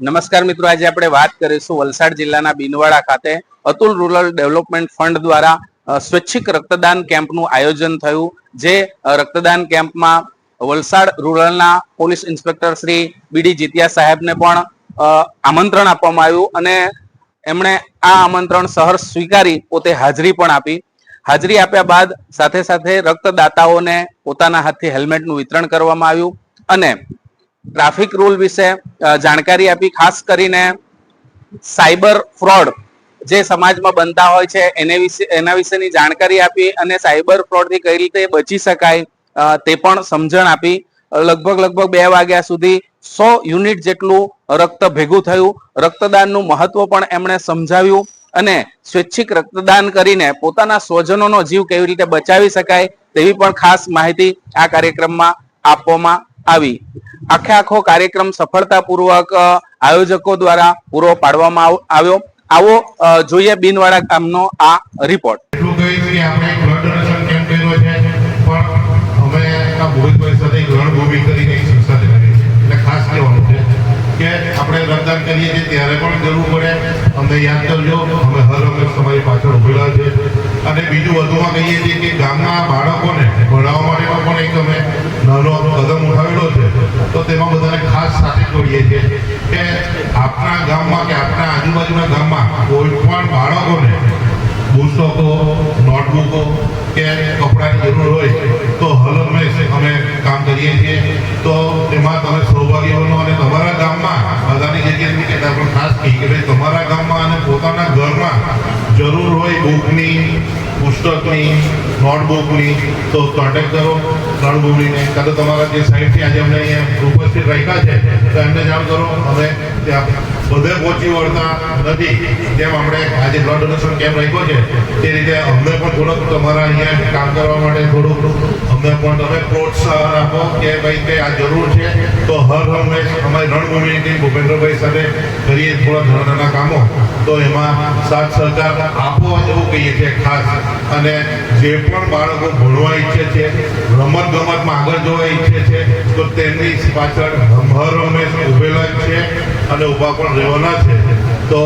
નમસ્કાર મિત્રો, આજે આપણે વાત કરીશું વલસાડ જિલ્લાના બિનવાડા ખાતે અતુલ રૂરલ ડેવલપમેન્ટ ફંડ દ્વારા સ્વૈચ્છિક રક્તદાન કેમ્પનું આયોજન થયું, જે રક્તદાન કેમ્પમાં Valsad રૂરલના police inspector Shri B D સાહેબને પણ આમંત્રણ આપવામાં આવ્યું અને એમણે આ આમંત્રણ સહર્ષ સ્વીકારી, પોતે હાજરી પણ આપી. હાજરી આપ્યા બાદ સાથે સાથે રક્તદાતાઓને પોતાના હાથથી હેલ્મેટનું વિતરણ કરવામાં આવ્યું અને ટ્રાફિક રૂલ વિશે જાણકારી આપી, ખાસ કરીને સાયબર ફ્રોડ જે સમાજમાં બનતા હોય છે, એને વિશે, એના વિશેની જાણકારી આપી અને સાયબર ફ્રોડથી કઈ રીતે બચી શકાય તે પણ સમજણ આપી. લગભગ લગભગ બે વાગ્યા સુધી સો યુનિટ જેટલું રક્ત ભેગું થયું. રક્તદાનનું મહત્વ પણ એમણે સમજાવ્યું. અને સ્વૈચ્છિક રક્તદાન કરીને પોતાના સ્વજનોનો જીવ કેવી રીતે બચાવી શકાય તેવી પણ ખાસ માહિતી આ કાર્યક્રમમાં આપવામાં આવી. આખે આખો કાર્યક્રમ સફળતાપૂર્વક આયોજકો દ્વારા પૂરો પાડવામાં આવ્યો. આવો જોઈએ બિનવાડા ગામનો આ રિપોર્ટ કરીએ છીએ ત્યારે પણ જરૂર પડે. અમને યાદ કરજો, અમે હર વખત તમારી પાછળ ઉભેલા છે અને બીજું વધુમાં કહીએ છીએ કે ગામના બાળકોને, ભણાવવા માટેનો પણ એક અમે નાનો કદમ ઉઠાવેલો છે. તો તેમાં બધાને ખાસ સાથે જોડીએ છીએ કે આપણા ગામમાં કે આપણા આજુબાજુના ગામમાં કોઈ પણ બાળકોને પુસ્તકો, નોટબુકો કે કપડાની જરૂર હોય, તો હલમેશ અમે કામ કરીએ છીએ. તો તેમાં તમે સૌભાગ્ય બનો અને તમારા ગામમાં બધાની જગ્યાએ નથી કહેતા પણ ખાસ કહી કે ભાઈ, તમારા ગામમાં અને પોતાના ઘરમાં જરૂર હોય બુકની, પુસ્તકની, નોટબુકની, તો કોન્ટેક્ટ કરો રણભૂમિને કાં તો તમારા જે સાહેબથી આજે અમને અહીંયા ઉપસ્થિત રાખ્યા છે, તો એમને જાણ કરો. અમે ત્યાં બધે પહોંચી વળતા નથી. જેમ આપણે આજે બ્લડ ડોનેશન કેમ્પ રાખ્યો છે, તે રીતે અમને પણ થોડોક તમારા અહીંયા કામ કરવા માટે થોડુંક અમને પણ તમે પ્રોત્સાહન આપો કે ભાઈ કે આ જરૂર છે, તો હર હંમેશ અમારી રણભૂમિની ટીમ ભૂપેન્દ્રભાઈ સાથે કરીએ થોડા નાના નાના કામો. તો એમાં સાથ સહકાર આપો એવું કહીએ છીએ ખાસ. અને જે પણ બાળકો ભણવા ઈચ્છે છે રમત ગમતમાં આગળ જોવા ઈચ્છે છે તો તેની પાછળ હર હંમેશ ઉભેલા છે અને ઊભા પણ રહેવાના છે. તો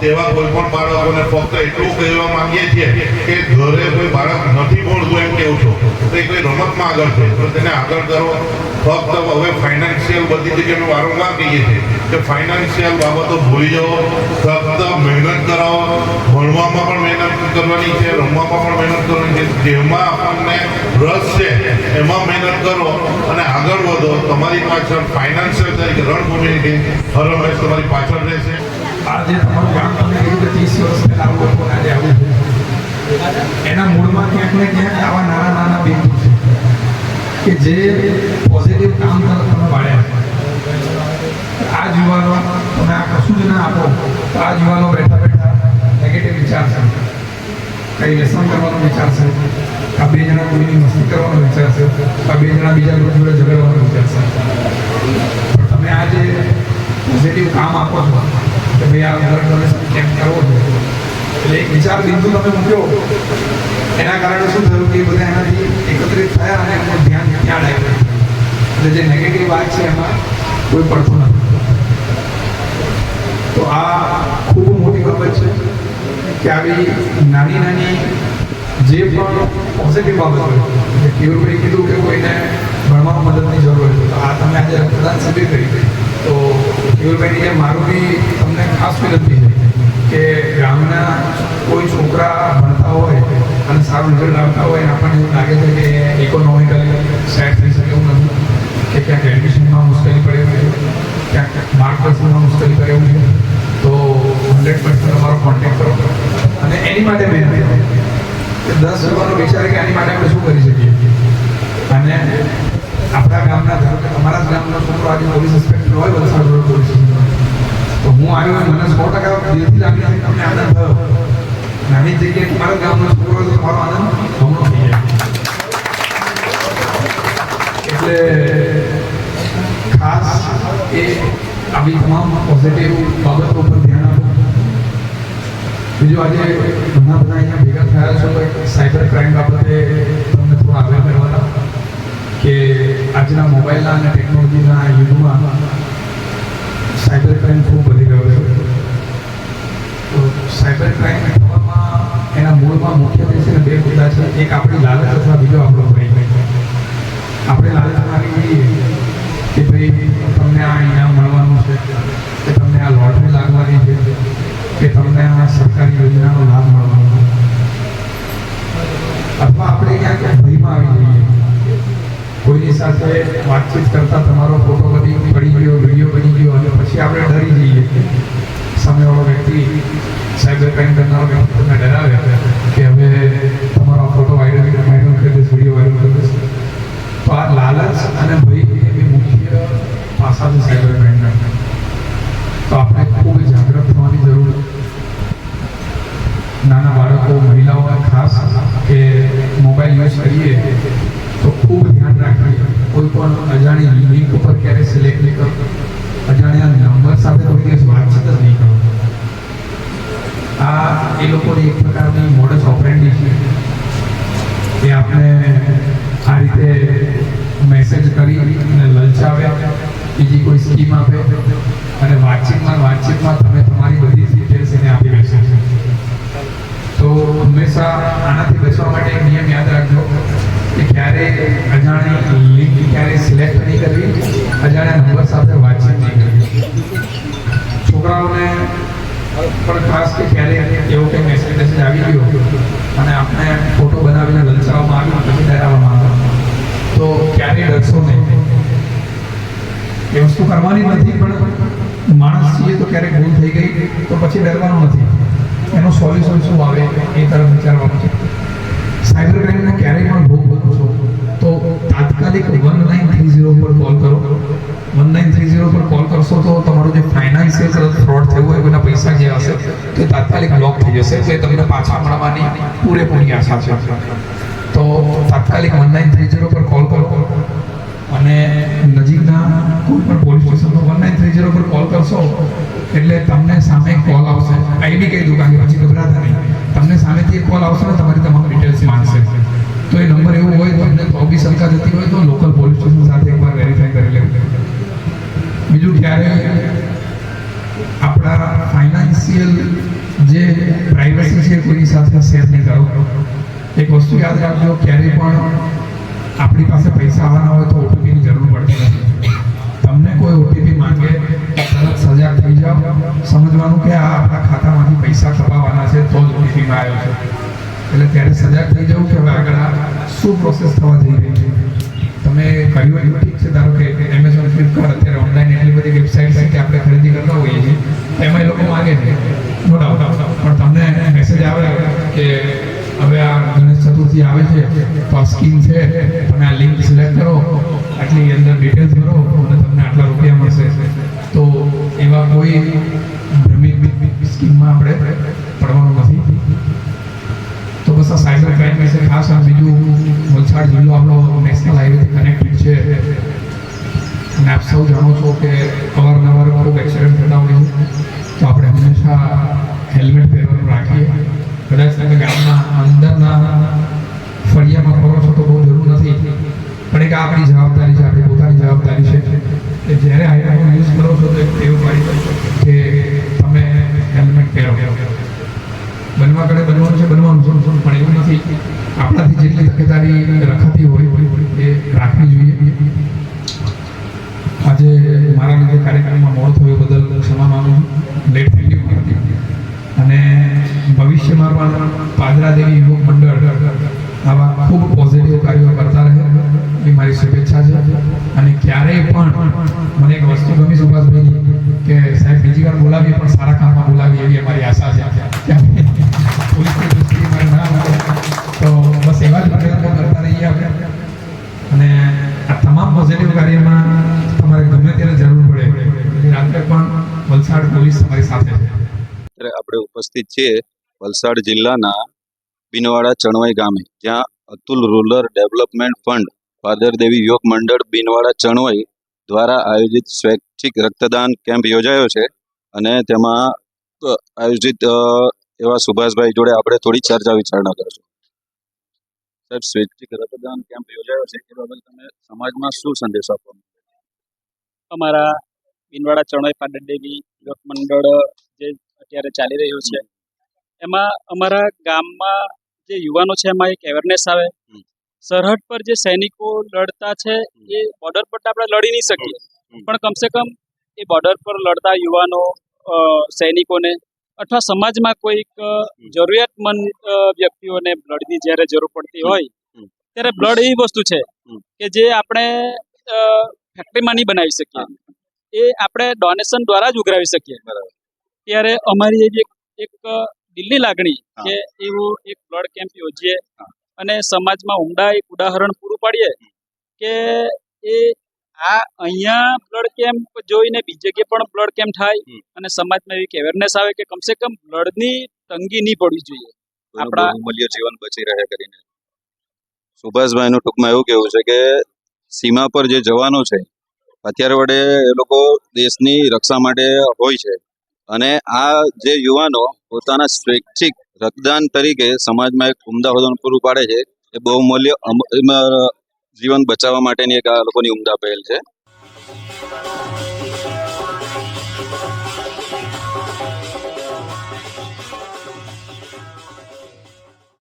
તેવા કોઈ પણ બાળકોને ફક્ત એટલું કહેવા માંગીએ છીએ કે ઘરે કોઈ બાળક નથી ભણતું એમ કેવું છો. તો એ કોઈ રમતમાં આગળ છે. તો તેને આગળ કરો. ફક્ત હવે ફાઇનાન્શિયલ બધી જગ્યાએ વારંવાર કહીએ છીએ કે ફાઇનાન્શિયલ બાબતો ભૂલી જાઓ. ફક્ત મહેનત કરાવો. ભણવામાં પણ મહેનત કરવાની છે, રમવામાં પણ મહેનત કરવાની છે. જેમાં આપણને રસ છે, એમાં મહેનત કરો અને આગળ વધો. તમારી પાછળ ફાઇનાન્શિયલ તરીકે રણભૂમિની ટીમ હર હંમેશ તમારી પાછળ રહેશે. આજે તમારું કામ તમે કીધું કે ત્રીસ વર્ષ પહેલા લોકો આજે આવું એના મૂળમાં ક્યાંક ને ક્યાંક આવા નાના નાના બિંદુ છે કે જે પોઝિટિવ કામ તરફ તમે વાળ્યા આ યુવાનો તમે આ કશું જ ના આપો, આ યુવાનો બેઠા બેઠા નેગેટિવ વિચાર છે. કઈ વ્યસન કરવાનો વિચાર છે? આ બે જણા કોઈની મસ્તી કરવાનો વિચાર છે? આ બે જણા બીજા લોકો જોડે ઝઘડવાનો વિચાર છે? તમે આ પોઝિટિવ કામ આપો છો, કે ભાઈ આ બ્લડ તમે કેમ કરવો છો? એટલે એક વિચાર બિંદુ તમે મૂક્યો. એના કારણે શું થયું કે બધા એનાથી એકત્રિત થયા અને એમનું ધ્યાન ત્યાં ડાયવર્ટ એટલે જે નેગેટિવ વાત છે એમાં કોઈ પડતું નથી. તો આ ખૂબ મોટી બાબત છે. કે આવી નાની નાની જે પણ પોઝિટિવ બાબત હોય જે કેવુરભાઈ કીધું કે કોઈને ભણવામાં મદદની જરૂર હોય તો આ તમે આજે રક્તદાન શિબિર કરી તો કેવુરભાઈની એ મારું બી તમને ખાસ વિનંતી છે કે ગામના કોઈ છોકરા ભણતા હોય અને સારું રિઝલ્ટ લાવતા હોય આપણને એવું લાગે છે કે ઇકોનોમિકલી સેટ થઈ શકે એવું નથી, કે ક્યાંક એડમિશનમાં મુશ્કેલી પડે ક્યાંક માર્ગદર્શનમાં મુશ્કેલી પડે એવું તો હંડ્રેડ પર્સન્ટ તમારો કોન્ટેક્ટ કરો. અને એની માટે મહેનત કરો દસ યુવાનો વિચારે કે આની માટે આપણે શું કરી શકીએ? અને આપણા ગામના, ધારો કે તમારા જ ગામનો છોકરો આજે પોલીસ ઇન્સ્પેક્ટર હોય વલસાડ રોડ પોલીસ તો હું આવ્યો મને સો ટકા દિલથી લાગી તમને આનંદ થયો. નાની જગ્યાએ તમારા ગામનો છોકરો તમારો આનંદ બમણો થઈ જાય એટલે ખાસ એ આવી તમામ પોઝિટિવ બાબતો બીજું આજે ઘણા બધા અહીંયા ભેગા થયા છો સાયબર ક્રાઇમ બાબતે તમને થોડો આગળ કરવાના આજના મોબાઈલના અને ટેકનોલોજીના યુગમાં સાયબર ક્રાઇમ ખૂબ વધી ગયો છે. તો સાયબર ક્રાઇમ થવામાં એના મૂળમાં મુખ્યત્વે છે બે મુદ્દા છે. એક આપણી લાલચ અથવા બીજો આપણો ભય. આપણે લાલચ મારી જોઈએ કે ભાઈ તમને આ ઇનામ મળવાનું છે, કે તમને આ લોટરી લાગવાની કે તમને આ સરકારી યોજનાનો લાભ મળવાનો અથવા આપણે ક્યાંક ભયમાં આવી જઈએ. કોઈની સાથે વાતચીત કરતા તમારો ફોટો બની પડી ગયો, વીડિયો બની ગયો, અને પછી આપણે ડરી જઈએ. સામેવાળો વ્યક્તિ સાયબર ક્રાઇમ કરનારો વ્યક્તિ તમને ડરાવે કે હવે તમારો ફોટો વાયરલ વાયરલ કરી દઈશ વીડિયો વાયરલ કરી દઈશ તો આ લાલચ અને ભય એ બે મુખ્ય પાસા છે સાયબર ક્રાઇમના તો આપણે ખૂબ જાગૃત થવાની જરૂર છે નાના બાળકો મહિલાઓ ખાસ કે મોબાઈલ યુઝ કરીએ તો ખૂબ ધ્યાન રાખીએ કોઈ પણ અજાણી લિંક ઉપર ક્યારે સિલેક્ટ નહીં કરો અજાણ્યા નંબર સાથે કોઈ દિવસ વાતચીત જ નહીં કરો આ એ લોકોની એક પ્રકારની મોડસ ઓપરેન્ડી છે. એ આપણે આ રીતે મેસેજ કરી અને લલચાવે બીજી કોઈ સ્કીમ આપે, અને વાતચીતમાં વાતચીતમાં તમે તમારી બધી ડિટેલ્સ એને આપી બેસો. તો હંમેશા આનાથી બેસવા માટે એક નિયમ યાદ રાખજો કે ક્યારે અજાણી લિંક ક્યારે સિલેક્ટ નહીં કરવી, અજાણ્યા નંબર સાથે વાતચીત નહીં કરવી. છોકરાઓને પણ ખાસ કે ક્યારે એવો કંઈ મેસેજ મેસેજ આવી ગયો અને આપણે ફોટો બનાવીને લલચાવવામાં આવ્યો પછી ડરાવવામાં આવ્યો તો ક્યારેય ડરશો નહીં? એ વસ્તુ કરવાની નથી, પણ માણસ છીએ તો ક્યારેક ભૂલ થઈ ગઈ, તો પછી ડરવાનું નથી. એનું સોલ્યુશન શું આવે એ તરફ વિચારવાનું છે. સાયબર ક્રાઇમને ક્યારેય પણ ભોગ બનશો તો તાત્કાલિક વન નાઇન થ્રી ઝીરો પર કોલ કરો. વન નાઇન થ્રી ઝીરો પર કોલ કરશો તો તમારું જે ફાઇનાન્શિયલ ફ્રોડ થયું હોય એના પૈસા જે હશે, તો તાત્કાલિક બ્લોક થઈ જશે. એટલે તમને પાછા મળવાની પૂરેપૂરી આશા છે. તો તાત્કાલિક વન નાઇન થ્રી ઝીરો પર કોલ કરો. અને નજીકના કોઈ પણ પોલીસ સ્ટેશનનો વન નાઇન થ્રી ઝીરો પર કોલ કરશો, એટલે તમને સામે કોલ આવશે. આઈડી કહી દઉં કારણ કે પછી ગભરાતા નહીં. તમને સામેથી કોલ આવશે ને તમારી તમામ ડિટેલ્સ માંગશે તો એ નંબર એવો હોય તો તમને તો બી શંકા જતી હોય તો લોકલ પોલીસ સ્ટેશન સાથે એકવાર વેરીફાઈ કરી લેવું ક્યારે આપણા ફાઇનાન્શિયલ જે પ્રાઇવસી છે કોઈની સાથે શેર નહીં કરો. એક વસ્તુ યાદ રાખજો, ક્યારેય પણ આપણી પાસે પૈસા આવવાના હોય તો ઓટીપીની જરૂર પડતી નથી. તમને કોઈ ઓટીપી માંગે, તરત સજાગ થઈ જાઓ. સમજવાનું કે આ આપણા ખાતામાંથી પૈસા કપાવવાના છે, તો જ ઓટીપીમાં આવ્યો છે. એટલે ત્યારે સજાગ થઈ જવું કે હવે આગળ શું પ્રોસેસ થવા જઈ રહી છે? તમે કર્યું એવું ઠીક છે ધારો કે એમેઝોન ફ્લિપકાર્ટ અત્યારે ઓનલાઈન એટલી બધી વેબસાઇટ છે કે આપણે ખરીદી કરતા હોઈએ છીએ એમાં એ લોકો માગે છે નો ડાઉટ પણ તમને મેસેજ આવે કે હવે આ ગણેશ ચતુર્થી આવે છે તો આ સ્કીમ છે તમે આ લિંક સિલેક્ટ કરો આટલી અંદર ડિટેલ્સ ભરો અને તમને આટલા રૂપિયા મળશે તો એવા કોઈ ભ્રમિત સ્કીમમાં આપણે પડવાનું નથી આ સાયબર ક્રાઇમ વિશે ખાસ આ બીજું વલસાડ જિલ્લો આપણો નેશનલ હાઈવેથી કનેક્ટેડ છે. અને આપ સૌ જાણો છો કે અવારનવાર ખૂબ એક્સિડન્ટ થતા હોય તો આપણે હંમેશા હેલ્મેટ પહેરવાનું રાખીએ. કદાચ તમે ગામના અંદરના ફળિયામાં ફરો છો તો બહુ જરૂર નથી. પણ એક આપણી જવાબદારી છે, આપણી પોતાની જવાબદારી છે કે જ્યારે હાઈવેનો યુઝ કરો છો તો એક ટેવ પાડી કે તમે હેલ્મેટ પહેરો. બનવા કડે બનવાનું છે બનવાનું છે પણ એવું નથી. આપણાથી જેટલી તકેદારી રખાતી હોય, એ રાખવી જોઈએ. આજે મારા લીધે કાર્યક્રમમાં મોડ થયો બદલ ક્ષમા માંગુ લેટ થઈ ગયું. અને ભવિષ્યમાં પણ પાદરા દેવી યુવક મંડળ આવા ખૂબ પોઝિટિવ કાર્યો કરતા રહે. એ મારી શુભેચ્છા છે. અને ક્યારેય પણ મને એક વસ્તુ ગમી, સુભાષભાઈ, કે સાહેબ, બીજી વાર બોલાવીએ, પણ સારા કામમાં બોલાવીએ એવી અમારી આશા છે કે આપણે પોલીસની દૃષ્ટિએ મારે ના મળે તો બસ એવા જ પ્રયત્નો કરતા રહીએ આપણે અને આ તમામ પોઝિટિવ કાર્યમાં તમારે ગમે ત્યારે જરૂર પડે એટલે રાત્રે પણ વલસાડ પોલીસ તમારી સાથે છે. અત્યારે આપણે ઉપસ્થિત છીએ વલસાડ જિલ્લાના બિનવાડા ચણવાઈ ગામે જ્યાં Atul rural development fund father દેવી યોગ મંડળ બિનવાડા ચણવાઈ દ્વારા આયોજિત સ્વૈચ્છિક રક્તદાન કેમ્પ યોજાયો છે અને તેમાં આયોજિત એવા સુભાષભાઈ જોડે આપણે થોડી ચર્ચા વિચારણા કરશું. સાહેબ સ્વૈચ્છિક રક્તદાન કેમ્પ યોજાયો છે એ બાબતે તમે સમાજમાં શું સંદેશ આપવાનો અમારા બિનવાડા ચણોઈ પાટણદેવી યુવક મંડળ જે અત્યારે ચાલી રહ્યું છે. એમાં અમારા ગામમાં જે યુવાનો છે એમાં એક અવેરનેસ આવે. સરહદ પર જે સૈનિકો લડતા છે એ બોર્ડર પર આપણે લડી નહીં શકીએ. પણ કમસે કમ એ બોર્ડર પર લડતા યુવાનો સૈનિકોને અથવા સમાજમાં કોઈક જરૂરિયાતમંદ વ્યક્તિઓને બ્લડની જ્યારે જરૂર પડતી હોય ત્યારે બ્લડ એવી વસ્તુ છે કે જે આપણે ફેક્ટરીમાં નહીં બનાવી શકીએ. એ આપણે ડોનેશન દ્વારા જ ઉઘરાવી શકીએ. બરાબર. ત્યારે અમારી એવી એક એક દિલની લાગણી કે એવું એક બ્લડ કેમ્પ યોજીએ અને સમાજમાં ઉમદા એક ઉદાહરણ પૂરું પાડીએ કે એ આ અહીંયા બ્લડ કેમ્પ જોઈને બીજે કે પણ બ્લડ કેમ્પ થાય અને સમાજમાં એવી અવેરનેસ આવે કે કમસે કમ બ્લડની તંગી નહીં પડવી જોઈએ. આપણા- મૂલ્ય જીવન બચી રહે કરીને. સુભાષભાઈનું ટૂંકમાં એવું કેવું છે કે સીમા પર જે જવાનો છે હથિયાર વડે એ લોકો દેશની રક્ષા માટે હોય છે. અને આ જે યુવાનો પોતાના સ્વૈચ્છિક રક્તદાન તરીકે સમાજમાં એક ઉમદા હોદાનું પૂરું પાડે છે, એ બહુમૂલ્ય અમ- એમાં જીવન બચાવવા માટેની એક આ લોકોની ઉમદા પહેલ છે.